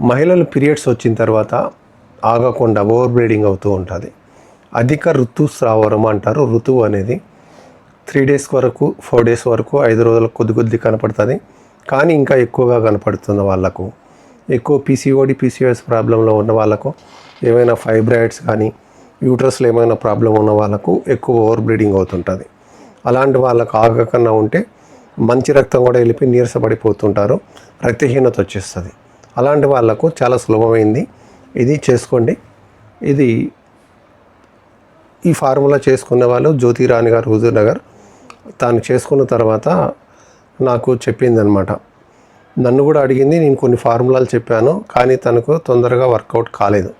మహిళలు పీరియడ్స్ వచ్చిన తర్వాత ఆగకుండా ఓవర్ బ్లీడింగ్ అవుతూ ఉంటుంది. అధిక ఋతుస్రావరం అంటారు. ఋతువు అనేది త్రీ డేస్ వరకు ఫోర్ డేస్ వరకు ఐదు రోజులకు కొద్ది కొద్ది కనపడుతుంది. కానీ ఇంకా ఎక్కువగా కనపడుతున్న వాళ్ళకు. ఎక్కువ పీసీఓడి పీసీఓఎస్ ప్రాబ్లంలో ఉన్న వాళ్ళకు ఏమైనా ఫైబ్రాయిడ్స్ కానీ యూట్రస్లో ఏమైనా ప్రాబ్లం ఉన్న వాళ్ళకు ఎక్కువ ఓవర్ బ్లీడింగ్ అవుతుంటుంది. అలాంటి వాళ్ళకు ఆగకుండా ఉంటే మంచి రక్తం కూడా వెళ్ళిపోయి నీరసపడిపోతుంటారు. రక్తహీనత వచ్చేస్తుంది. అలాంటి వాళ్ళకు చాలా సులభమైంది. ఇది చేసుకోండి. ఇది ఈ ఫార్ములా చేసుకున్న వాళ్ళు జ్యోతిరాణి గారు హుజూర్ నగర్. తాను చేసుకున్న తర్వాత నాకు చెప్పిందనమాట నన్ను కూడా అడిగింది నేను కొన్ని ఫార్ములాలు చెప్పాను కానీ తనకు తొందరగా వర్కౌట్ కాలేదు.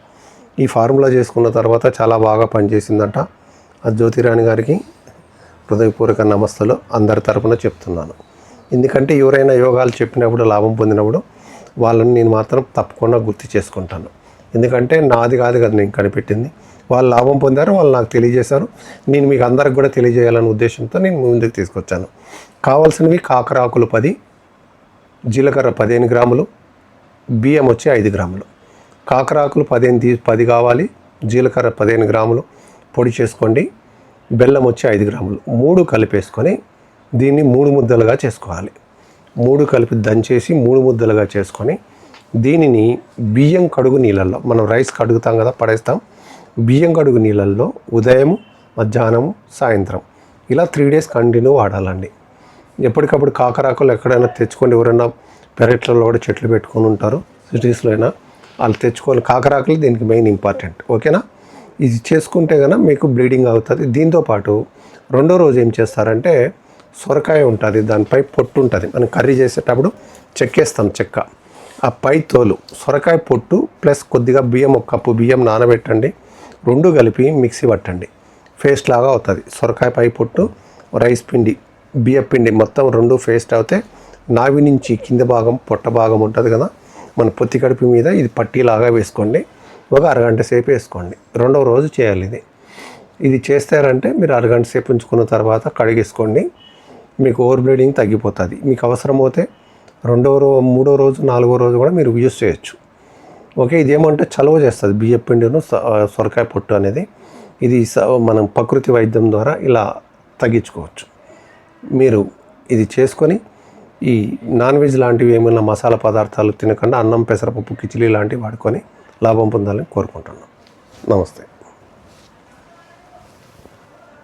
ఈ ఫార్ములా చేసుకున్న తర్వాత చాలా బాగా పనిచేసిందంట. ఆ జ్యోతిరాణి గారికి హృదయపూర్వక నమస్తలు. అందరి తరపున చెప్తున్నాను. ఎందుకంటే ఎవరైనా యోగాలు చెప్పినప్పుడు లాభం పొందినప్పుడు వాళ్ళని నేను మాత్రం తప్పకుండా గుర్తు చేసుకుంటాను. ఎందుకంటే నాది కాదు కదా నేను కనిపెట్టింది. వాళ్ళు లాభం పొందారు వాళ్ళు నాకు తెలియజేశారు. నేను మీకు అందరికి కూడా తెలియజేయాలనే ఉద్దేశంతో నేను ముందుకు తీసుకొచ్చాను. కావాల్సినవి కాకరాకులు పది జీలకర్ర పదిహేను గ్రాములు బియ్యం వచ్చి ఐదు గ్రాములు. కాకరాకులు పదిహేను తీ పది కావాలి జీలకర్ర పదిహేను గ్రాములు. పొడి చేసుకోండి బెల్లం వచ్చి ఐదు గ్రాములు. మూడు కలిపేసుకొని దీన్ని మూడు ముద్దలుగా చేసుకోవాలి. మూడు కలిపి దంచేసి మూడు ముద్దలుగా చేసుకొని దీనిని బియ్యం కడుగు నీళ్ళల్లో మనం రైస్ కడుగుతాం కదా పడేస్తాం. బియ్యం కడుగు నీళ్ళల్లో ఉదయం మధ్యాహ్నం సాయంత్రం. ఇలా త్రీ డేస్ కంటిన్యూ వాడాలండి. ఎప్పటికప్పుడు కాకరాకులు ఎక్కడైనా తెచ్చుకొని ఎవరైనా పెరట్లలో కూడా చెట్లు పెట్టుకొని ఉంటారు సిటీస్లో అయినా వాళ్ళు తెచ్చుకోవాలి. కాకరాకులు దీనికి మెయిన్ ఇంపార్టెంట్ ఓకేనా? ఇది చేసుకుంటే కనుక మీకు బ్లీడింగ్ అవుతుంది. దీంతోపాటు రెండో రోజు ఏం చేస్తారంటే సొరకాయ ఉంటుంది దానిపై పొట్టు ఉంటుంది. మనం కర్రీ చేసేటప్పుడు చెక్కేస్తాం చెక్క. ఆ పై తోలు సొరకాయ పొట్టు ప్లస్ కొద్దిగా బియ్యం ఒక కప్పు బియ్యం నానబెట్టండి. రెండు కలిపి మిక్సీ పట్టండి. పేస్ట్ లాగా అవుతుంది. సొరకాయ పై పొట్టు రైస్ పిండి బియ్య పిండి మొత్తం రెండు పేస్ట్ అవుతే నావి నుంచి కింద భాగం పొట్ట భాగం ఉంటుంది కదా మన పొత్తి కడుపు మీద ఇది పట్టీలాగా వేసుకోండి. ఒక అరగంట సేపు వేసుకోండి. రెండవ రోజు చేయాలి ఇది. ఇది చేస్తారంటే మీరు అరగంట సేపు ఉంచుకున్న తర్వాత కడిగేసుకోండి. మీకు ఓవర్ బ్లీడింగ్ తగ్గిపోతుంది. మీకు అవసరమైతే రెండో రోజు మూడో రోజు నాలుగో రోజు కూడా మీరు యూజ్ చేయొచ్చు. ఓకే ఇదేమంటే చలువ చేస్తుంది. బియ్యం పిండిను స- సొరకాయ పొట్టు అనేది. ఇది స- మనం ప్రకృతి వైద్యం ద్వారా ఇలా తగ్గించుకోవచ్చు. మీరు ఇది చేసుకొని ఈ నాన్ వెజ్ లాంటివి ఏమైనా మసాలా పదార్థాలు తినకుండా అన్నం పెసరపప్పు కిచిలీ లాంటివి వాడుకొని లాభం పొందాలని కోరుకుంటున్నాను నమస్తే.